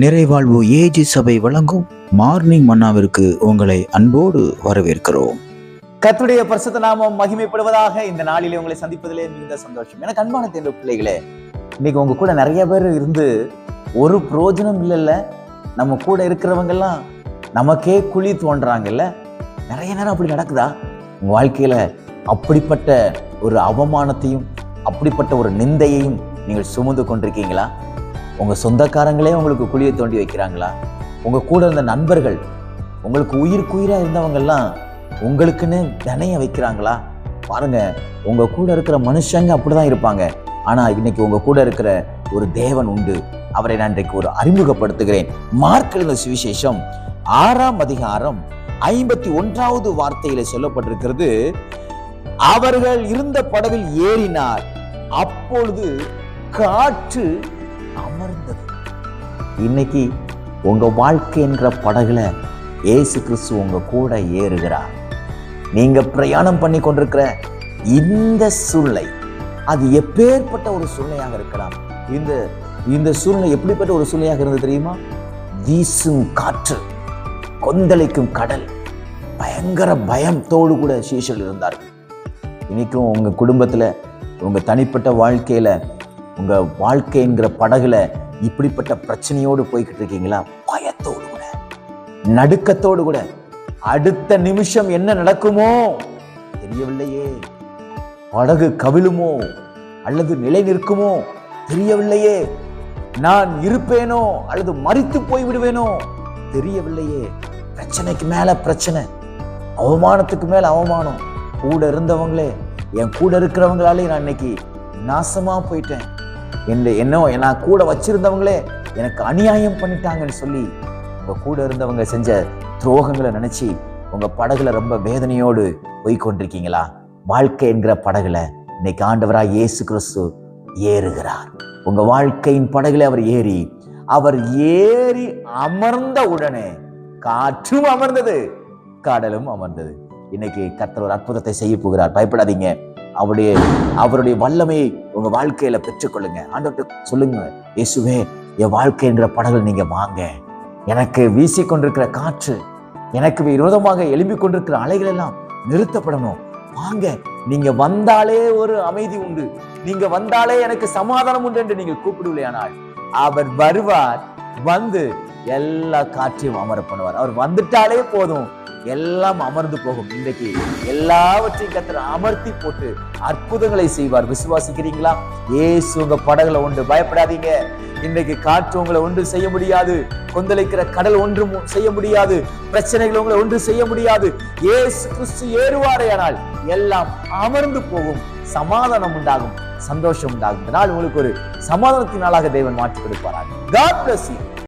நிறைவாழ்வு AG சபை வழங்கும் morning மன்னாவிற்கு உங்களை அன்போடு வரவேற்கிறோம். கத்துடைய பரிசுத்த நாமம் மகிமைப்படுவதாக இந்த நாளிலே உங்களை சந்திப்பதிலே மிகுந்த சந்தோஷம். எனக்கு அன்பான தேர்ந்த பிள்ளைகளே இன்னைக்கு உங்க கூட நிறைய பேர் இருந்து ஒரு பிரயோஜனம் இல்லைல்ல. நம்ம கூட இருக்கிறவங்கெல்லாம் நமக்கே குழி தோன்றாங்கல்ல. நிறைய நேரம் அப்படி நடக்குதா? உங்க வாழ்க்கையில அப்படிப்பட்ட ஒரு அவமானத்தையும் அப்படிப்பட்ட ஒரு நிந்தையையும் நீங்கள் சுமந்து கொண்டிருக்கீங்களா? உங்க சொந்தக்காரங்களே உங்களுக்கு குழியை தோண்டி வைக்கிறாங்களா? உங்க கூட இருந்த நண்பர்கள் உங்களுக்கு உயிருக்குயிராக இருந்தவங்கெல்லாம் உங்களுக்குன்னு தினைய வைக்கிறாங்களா? பாருங்க உங்க கூட இருக்கிற மனுஷங்க அப்படிதான் இருப்பாங்க. ஆனா இன்னைக்கு உங்க கூட இருக்கிற ஒரு தேவன் உண்டு. அவரை நான் இன்றைக்கு ஒரு அறிமுகப்படுத்துகிறேன். மார்க்கெழுந்த சுவிசேஷம் ஆறாம் அதிகாரம் ஐம்பத்தி ஒன்றாவது வார்த்தையில சொல்லப்பட்டிருக்கிறது அவர்கள் இருந்த படவில் ஏறினார். அப்பொழுது காற்று அமர்ந்தது. இன்னைக்கு உங்க வாழ்க்கை என்ற படகுல இயேசு கிறிஸ்து உங்க கூட ஏறுகிறார். நீங்க பிரயாணம் பண்ணி கொண்டிருக்கிற இந்த சூழ்நிலை அது எப்பேற்பட்ட ஒரு சூழ்நிலையாக இருக்கலாம்? இந்த இந்த சூழ்நிலை எப்படிப்பட்ட ஒரு சூழ்நிலையாக இருந்தது தெரியுமா? வீசும் காற்று கொந்தளிக்கும் கடல் பயங்கர பயத்தோடு கூட சீஷல் இருந்தார்கள். இன்னைக்கும் உங்க குடும்பத்துல உங்க தனிப்பட்ட வாழ்க்கையில உங்க வாழ்க்கைங்கிற படகுல இப்படிப்பட்ட பிரச்சனையோடு போய்கிட்டு இருக்கீங்களா? பயத்தோடு கூட நடுக்கத்தோடு கூட. அடுத்த நிமிஷம் என்ன நடக்குமோ? தெரியவில்லையே. படகு கவிழுமோ? அல்லது நிலை நிற்குமோ? தெரியவில்லையே. நான் இருப்பேனோ? அல்லது மறித்து போய் விடுவேனோ தெரியவில்லையே. பிரச்சனைக்கு மேல பிரச்சனை. அவமானத்துக்கு மேல அவமானம். கூட இருந்தவங்களே என் கூட இருக்கிறவங்களாலே நான் இன்னைக்கு நாசமா போயிட்டேன். என்ன என்ன நான் கூட வச்சிருந்தவங்களே எனக்கு அநியாயம் பண்ணிட்டாங்கன்னு சொல்லி உங்க கூட இருந்தவங்க செஞ்ச துரோகங்களை நினைச்சு உங்க படகுல ரொம்ப வேதனையோடு போய்கொண்டிருக்கீங்களா வாழ்க்கை என்கிற படகுல இன்னைக்கு ஆண்டவராக இயேசு கிறிஸ்து ஏறுகிறார். உங்க வாழ்க்கையின் படகுல அவர் ஏறி அவர் ஏறி அமர்ந்த உடனே காற்றும் அமர்ந்தது கடலும் அமர்ந்தது. இன்னைக்கு கர்த்தர் ஒரு அற்புதத்தை செய்ய போகிறார். பயப்படாதீங்க. அவருடைய அவருடைய வல்லமையை உங்க வாழ்க்கையில பெற்றுக்கொள்ளுங்க. ஆண்டவர்கிட்ட சொல்லுங்க இயேசுவே என் வாழ்க்கை என்ற படகுல நீங்க வாங்க. எனக்கு வீசிக்கொண்டிருக்கிற காற்று எனக்கு விரோதமாக எழும்பி கொண்டிருக்கிற அலைகள் எல்லாம் நிறுத்தப்படணும். வாங்க நீங்க வந்தாலே ஒரு அமைதி உண்டு. நீங்க வந்தாலே எனக்கு சமாதானம் உண்டு என்று நீங்கள் கூப்பிடுவில்லையானால் அவர் வருவார் வந்து எல்லா காற்றையும் அமர பண்ணுவார். அவர் வந்துட்டாலே போதும். எல்லாம் அமர்ந்து போகும். இன்றைக்கு எல்லாவற்றையும் கத்திர அமர்த்தி போட்டு அற்புதங்களை செய்வார். விசுவாசிக்கிறீங்களா? ஏசு உங்க படகுல ஒன்று. பயப்படாதீங்க. இன்றைக்கு காற்று உங்களை ஒன்று செய்ய முடியாது. கொந்தளிக்கிற கடல் ஒன்றும் செய்ய முடியாது. பிரச்சனைகள் உங்களை ஒன்று செய்ய முடியாது. ஏசு கிறிஸ்து ஏறுவாரேயானால் எல்லாம் அமர்ந்து போகும். சமாதானம் உண்டாகும். சந்தோஷம் உண்டாகும். இந்த நாள் உங்களுக்கு ஒரு சமாதானத்தின் நாளாக தேவன் மாற்றி கொடுப்பாராக. God plus